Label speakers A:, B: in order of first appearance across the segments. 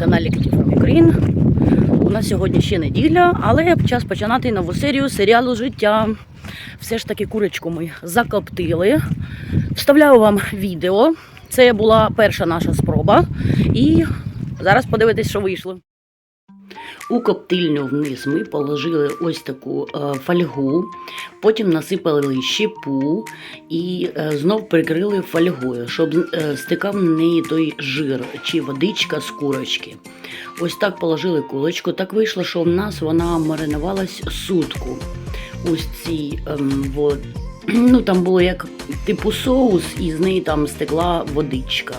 A: каналі Kitty Україн. У нас сьогодні ще неділя, але час починати нову серію серіалу Життя. Все ж таки курочку ми закоптили. Вставляю вам відео. Це була перша наша спроба. І зараз подивитесь, що вийшло. У коптильню вниз ми положили ось таку е, фольгу, потім насипали щепу і е, знов прикрили фольгою, щоб е, стикав на неї той жир чи водичка з курочки. Ось так положили кулочку. Так вийшло, що в нас вона маринувалась сутку. Ось ці ем, ну, там було як типу соус, і з неї там стекла водичка.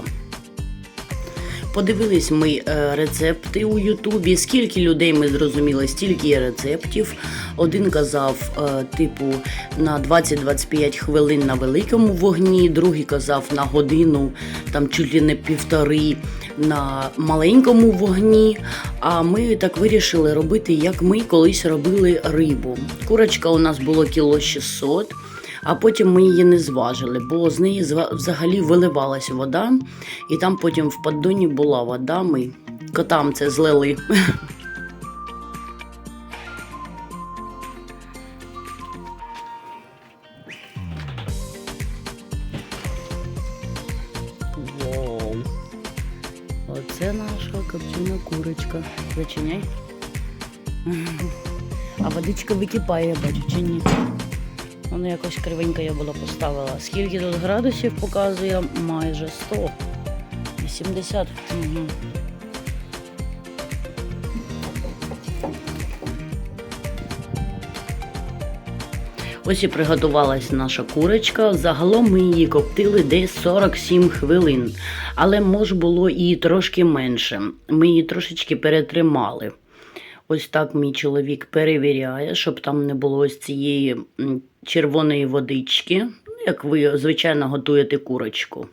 A: Подивились ми е, рецепти у Ютубі. Скільки людей ми зрозуміли, стільки є рецептів. Один казав, е, типу, на 20-25 хвилин на великому вогні, другий казав на годину, там чуть ли не півтори на маленькому вогні. А ми так вирішили робити, як ми колись робили рибу. Курочка у нас було кіло 600. А потім ми її не зважили, бо з неї взагалі виливалась вода, і там потім в поддоні була вода. Ми котам це злили. Вау. Оце наша копчена курочка. Зачиняй. А водичка википає, бачу, чи ні? Воно якось кривенько я була поставила. Скільки тут градусів показує? Майже 100. 80. Угу. Ось і приготувалась наша курочка. Загалом ми її коптили десь 47 хвилин, але може було і трошки менше. Ми її трошечки перетримали. Ось так мій чоловік перевіряє, щоб там не було ось цієї червоної водички, ну, як ви звичайно готуєте курочку.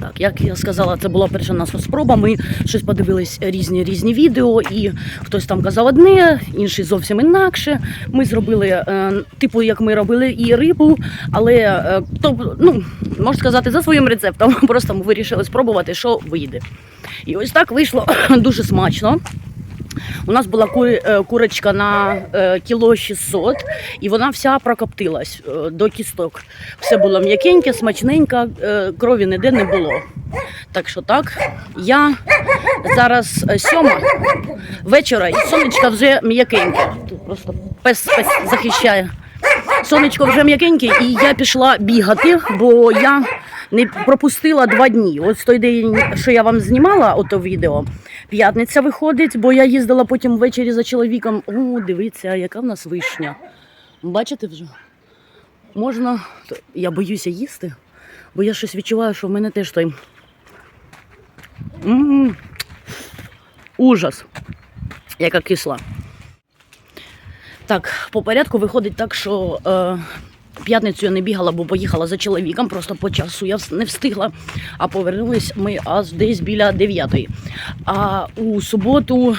A: Так, як я сказала, це була перша наша спроба. Ми щось подивились різні різні відео, і хтось там казав одне, інший зовсім інакше. Ми зробили, е, типу, як ми робили і рибу, але е, то, ну, можна сказати, за своїм рецептом. Просто ми вирішили спробувати, що вийде. І ось так вийшло дуже смачно. У нас була е, курочка на е, кіло 600, і вона вся прокоптилась е, до кісток. Все було м'якеньке, смачненьке, крові ніде не було. Так що так, я зараз сьома вечора, і сонечко вже м'якеньке. Тут просто пес, пес захищає. Сонечко вже м'якеньке, і я пішла бігати, бо я не пропустила два дні. Ось той день, що я вам знімала, ото відео. П'ятниця виходить, бо я їздила потім ввечері за чоловіком. О, дивіться, яка в нас вишня. Бачите вже? Можна. Я боюся їсти, бо я щось відчуваю, що в мене теж той. м Ужас. Яка кисла. Так, по порядку виходить так, що е, п'ятницю я не бігала, бо поїхала за чоловіком, просто по часу я не встигла. А повернулись ми аж десь біля 9. А у суботу.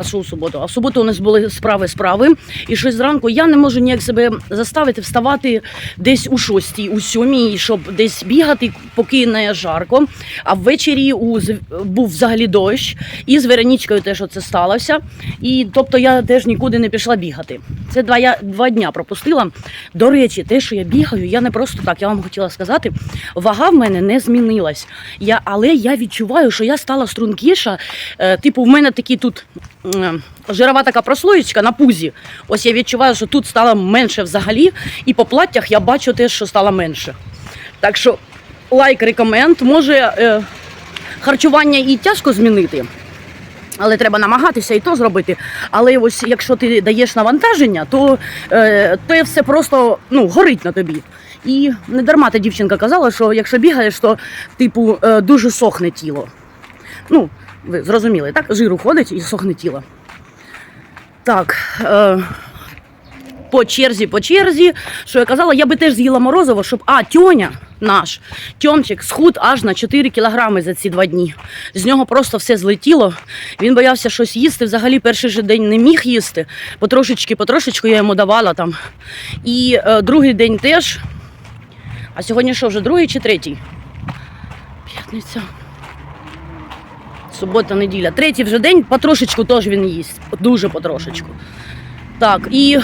A: А що у суботу? А в суботу у нас були справи справи. І щось зранку я не можу ніяк себе заставити вставати десь у шостій, у сьомій, щоб десь бігати, поки не жарко. А ввечері у, був взагалі дощ, і з Веронічкою теж оце сталося. І тобто я теж нікуди не пішла бігати. Це два, я, два дня пропустила. До речі, те, що я бігаю, я не просто так, я вам хотіла сказати, вага в мене не змінилась. Я, але я відчуваю, що я стала стрункіша. Е, типу, в мене такі тут жирова така прослоєчка на пузі. Ось я відчуваю, що тут стало менше взагалі, і по платтях я бачу теж, що стало менше. Так що лайк, рекоменд. Може, е, харчування і тяжко змінити. Але треба намагатися і то зробити. Але ось якщо ти даєш навантаження, то е, те все просто ну, горить на тобі. І не дарма та дівчинка казала, що якщо бігаєш, то типу е, дуже сохне тіло. Ну, ви зрозуміли, так? Жир уходить і сохне тіло. Так. Е, по черзі, по черзі, що я казала, я би теж з'їла морозиво, щоб. А, тьоня наш Тьомчик схуд аж на 4 кілограми за ці два дні. З нього просто все злетіло. Він боявся щось їсти. Взагалі перший же день не міг їсти. Потрошечки, потрошечку я йому давала там. І е, другий день теж. А сьогодні що, вже другий чи третій? П'ятниця. Субота, неділя. Третій вже день, потрошечку теж він їсть. Дуже потрошечку. Так, і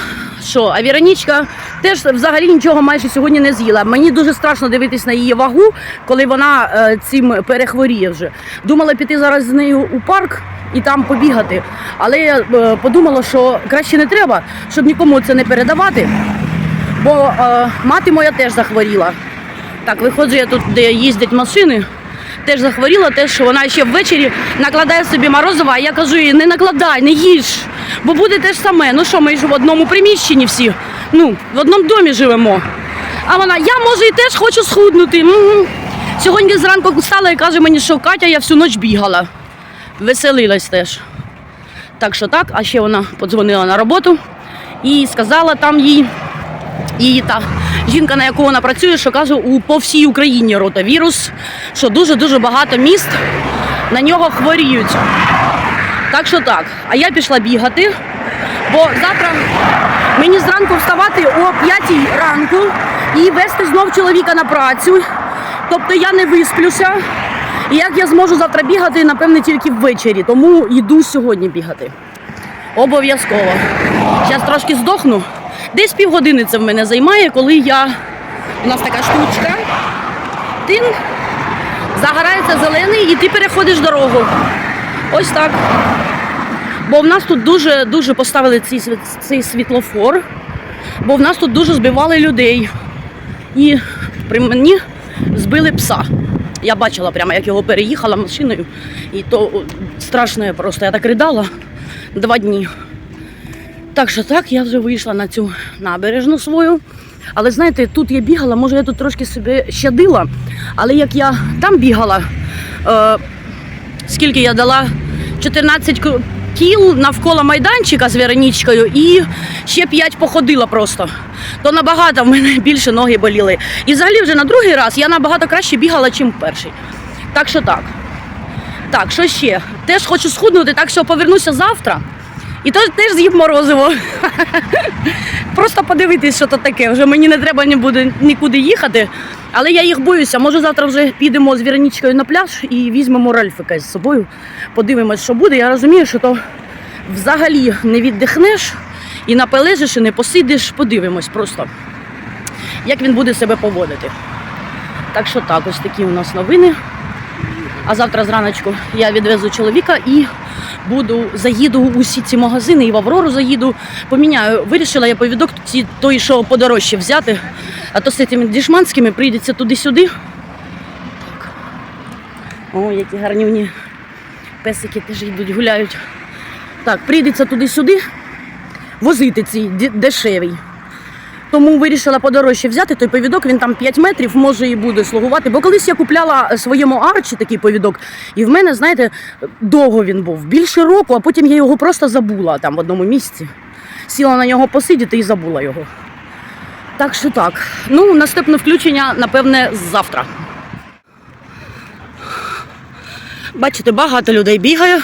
A: що, а Віронічка теж взагалі нічого майже сьогодні не з'їла. Мені дуже страшно дивитись на її вагу, коли вона е, цим перехворіє вже. Думала піти зараз з нею у парк і там побігати. Але я е, подумала, що краще не треба, щоб нікому це не передавати. Бо е, мати моя теж захворіла. Так, виходжу я тут, де їздять машини. Теж захворіла, теж що вона ще ввечері накладає собі морозива, а я кажу їй, не накладай, не їж, бо буде те ж саме. Ну що, ми ж в одному приміщенні всі, ну, в одному домі живемо. А вона, я може і теж хочу схуднути. М. Сьогодні зранку встала і каже мені, що Катя, я всю ніч бігала. Веселилась теж. Так що так, а ще вона подзвонила на роботу і сказала там їй, і та жінка, на яку вона працює, що каже, у по всій Україні ротавірус, що дуже-дуже багато міст на нього хворіють. Так що так. А я пішла бігати, бо завтра мені зранку вставати о 5 ранку і вести знов чоловіка на працю. Тобто я не висплюся. І як я зможу завтра бігати, напевне, тільки ввечері. Тому йду сьогодні бігати. Обов'язково. Зараз трошки здохну. Десь півгодини це в мене займає, коли я. У нас така штучка. Тин загорається зелений і ти переходиш дорогу. Ось так. Бо в нас тут дуже дуже поставили цей, цей світлофор, бо в нас тут дуже збивали людей. І при мені збили пса. Я бачила прямо, як його переїхала машиною. І то страшно просто. Я так ридала два дні. Так що так, я вже вийшла на цю набережну свою. Але знаєте, тут я бігала, може я тут трошки себе щадила, але як я там бігала, е, скільки я дала 14 к- кіл навколо майданчика з Веронічкою і ще 5 походила просто. То набагато в мене більше ноги боліли. І взагалі вже на другий раз я набагато краще бігала, ніж перший. Так що так. Так, що ще? Теж хочу схуднути, так що повернуся завтра. І теж, теж з'їм морозиво. Просто подивитись, що то таке. Вже мені не треба ні буде нікуди їхати. Але я їх боюся. Може завтра вже підемо з Віронічкою на пляж і візьмемо Ральфика з собою. Подивимось, що буде. Я розумію, що то взагалі не віддихнеш і напележиш, і не посидиш. Подивимось просто, як він буде себе поводити. Так що так, ось такі у нас новини. А завтра зраночку я відвезу чоловіка і буду заїду усі ці магазини і в Аврору заїду. Поміняю. Вирішила я повідок ті, той, що подорожче взяти. А то з цими дішманськими прийдеться туди-сюди. Так. О, які гарнівні песики теж йдуть, гуляють. Так, прийдеться туди-сюди возити ці ді- дешеві. Тому вирішила подорожче взяти той повідок, він там 5 метрів може і буде слугувати. Бо колись я купляла своєму арчі такий повідок, і в мене, знаєте, довго він був, більше року, а потім я його просто забула там в одному місці. Сіла на нього посидіти і забула його. Так що так. Ну, наступне включення, напевне, завтра. Бачите, багато людей бігає.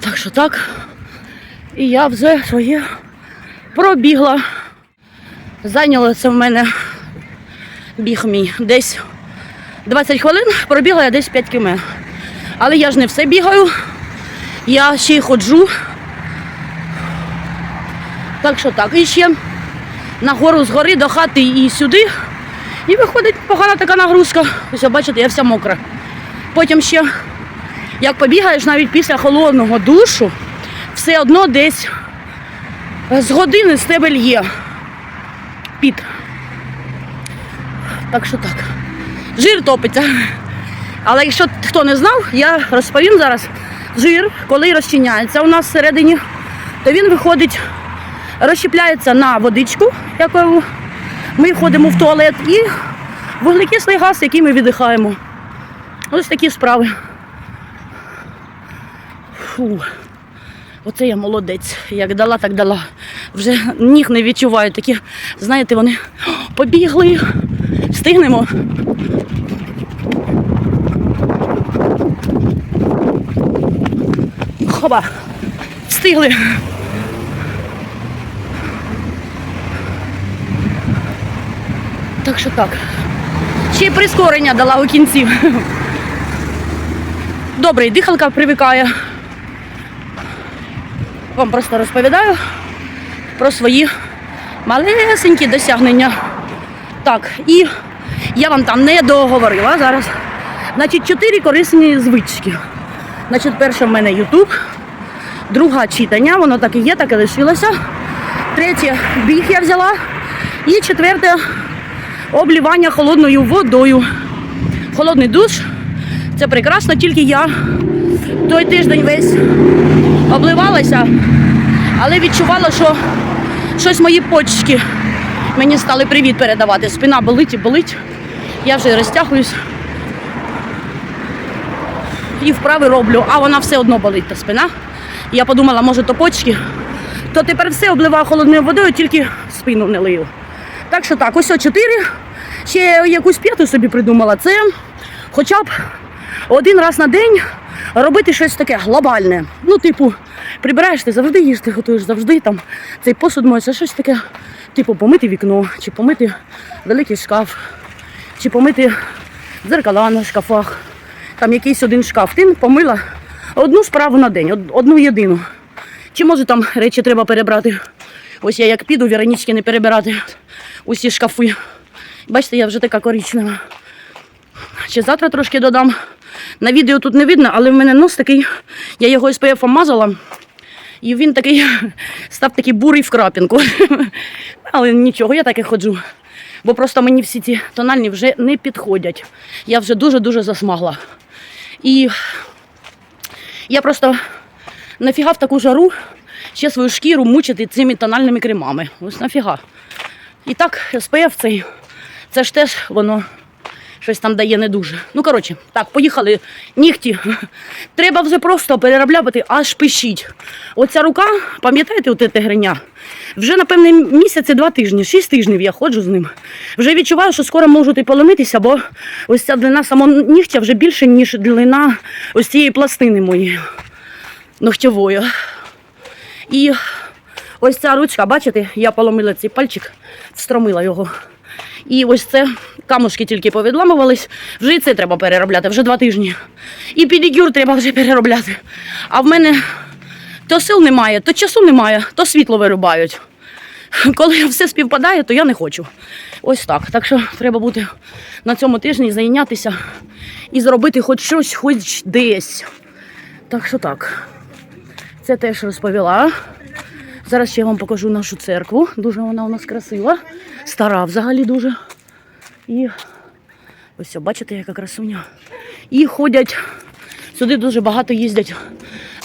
A: Так що так. І я вже своє пробігла. Зайняло це в мене біг мій десь 20 хвилин, пробігла я десь 5 км. Але я ж не все бігаю, я ще й ходжу. Так що так, і ще нагору з гори до хати і сюди. І виходить погана така нагрузка. Ось бачите, я вся мокра. Потім ще, як побігаєш навіть після холодного душу, все одно десь з години з тебе під. Так що так. Жир топиться. Але якщо хто не знав, я розповім зараз. Жир, коли розчиняється у нас всередині, то він виходить, розщепляється на водичку, якою ми ходимо в туалет, і вуглекислий газ, який ми віддихаємо. Ось такі справи. Фу. Оце я молодець. Як дала, так дала. Вже ніг не відчуваю. Такі, знаєте, вони побігли. Встигнемо. Хоба. Встигли. Так що так. Ще й прискорення дала у кінці. Добре, дихалка привикає. Вам просто розповідаю про свої малесенькі досягнення. Так, і я вам там не договорила зараз. Значить, чотири корисні звички. Значить, перше в мене Ютуб, друга читання, воно так і є, так і лишилося. Третє біг я взяла. І четверте облівання холодною водою. Холодний душ. Це прекрасно, тільки я той тиждень весь обливалася, але відчувала, що щось мої почки мені стали привіт передавати. Спина болить і болить. Я вже розтягуюсь і вправи роблю, а вона все одно болить та спина. Я подумала, може, то почки, то тепер все обливаю холодною водою, тільки спину не лию. Так що так, ось о чотири. Ще якусь п'яту собі придумала. Це хоча б один раз на день робити щось таке глобальне. Ну, типу, прибираєш ти завжди їш, ти готуєш завжди там цей посуд моється, щось таке, типу, помити вікно, чи помити великий шкаф, чи помити дзеркала на шкафах. Там якийсь один шкаф. Ти помила одну справу на день, одну єдину. Чи може там речі треба перебрати? Ось я як піду, Віронічки не перебирати усі шкафи. Бачите, я вже така коричнева. Ще завтра трошки додам. На відео тут не видно, але в мене нос такий, я його SPF мазала, і він такий став такий бурий в крапінку. Але нічого, я так і ходжу. Бо просто мені всі ці тональні вже не підходять. Я вже дуже-дуже засмагла. І я просто нафіга в таку жару ще свою шкіру мучити цими тональними кремами. Ось нафіга. І так, SPF цей, це ж теж воно щось там дає не дуже. Ну, коротше, так, поїхали. Нігті. Треба вже просто переробляти, аж пишіть. Оця рука, пам'ятаєте, от те гриня? Вже, напевне, місяць-два тижні, шість тижнів я ходжу з ним. Вже відчуваю, що скоро можуть і поломитися, бо ось ця длина самого нігтя вже більше, ніж длина ось цієї пластини моєї ногтєвої. І ось ця ручка, бачите, я поломила цей пальчик, встромила його. І ось це камушки тільки повідламувались. Вже і це треба переробляти, вже два тижні. І педикюр треба вже переробляти. А в мене то сил немає, то часу немає, то світло вирубають. Коли все співпадає, то я не хочу. Ось так. Так що треба бути на цьому тижні зайнятися і зробити хоч щось, хоч десь. Так що так. Це теж розповіла. Зараз ще я вам покажу нашу церкву. Дуже вона у нас красива. Стара взагалі дуже. І ось бачите, яка красуня. І ходять. Сюди дуже багато їздять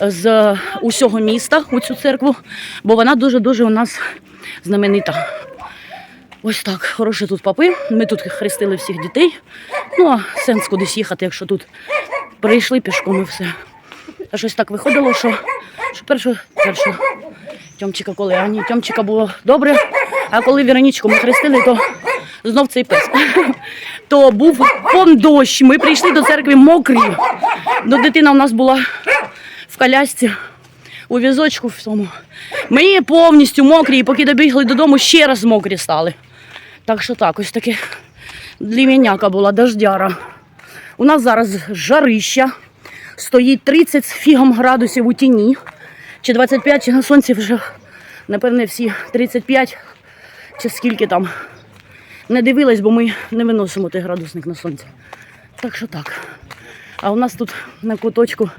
A: з усього міста у цю церкву, бо вона дуже-дуже у нас знаменита. Ось так, хороші тут папи. Ми тут хрестили всіх дітей. Ну, а сенс кудись їхати, якщо тут прийшли пішком і все. А щось так виходило, що, що першу, Тьомчика коли, а ні, Тьомчика було добре. А коли Віронічку ми хрестили, то знов цей пес. То був пон дощ. Ми прийшли до церкви мокрі. Ну, дитина у нас була в колясці, у візочку в тому. Ми повністю мокрі, і поки добігли додому, ще раз мокрі стали. Так що так, ось таке длім'яняка була дождяра. У нас зараз жарища. Стоїть 30 з фігом градусів у тіні. Чи 25, чи на сонці вже, напевне, всі 35, чи скільки там. Не дивилась, бо ми не виносимо той градусник на сонці. Так що так. А у нас тут на куточку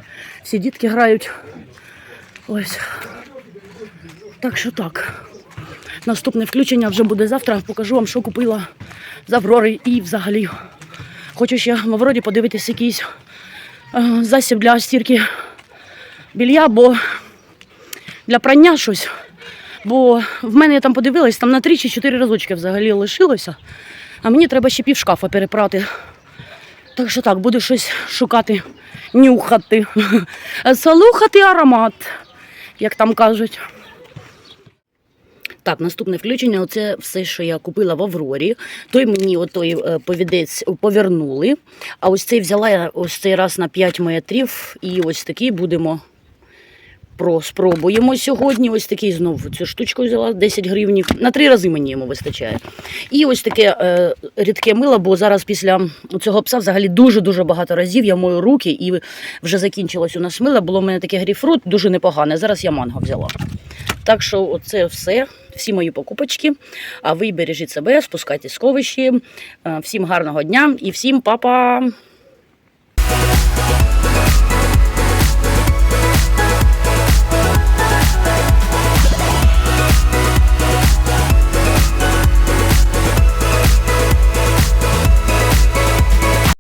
A: всі дітки грають. Ось. Так що так. Наступне включення вже буде завтра. Покажу вам, що купила з Аврори і взагалі. Хочу ще в Аврорі подивитися якийсь е, засіб для стірки білья, бо для прання щось. Бо в мене я там подивилась, там на 3 чи 4 разочки взагалі лишилося. А мені треба ще пів шкафа перепрати. Так що так, буду щось шукати, нюхати, слухати аромат, як там кажуть. Так, наступне включення. Оце все, що я купила в Аврорі. Той мені отой е, повідець повернули. А ось цей взяла я ось цей раз на 5 метрів. І ось такий будемо про спробуємо сьогодні. Ось такий знову цю штучку взяла 10 гривнів. На три рази мені йому вистачає. І ось таке е, рідке мило, бо зараз після цього пса взагалі дуже-дуже багато разів я мою руки і вже закінчилось у нас мило. Було в мене таке грейпфрут, дуже непогане. Зараз я манго взяла. Так що оце все, всі мої покупочки. А ви бережіть себе, спускайтесь з сховищі. Е, Всім гарного дня і всім па-па!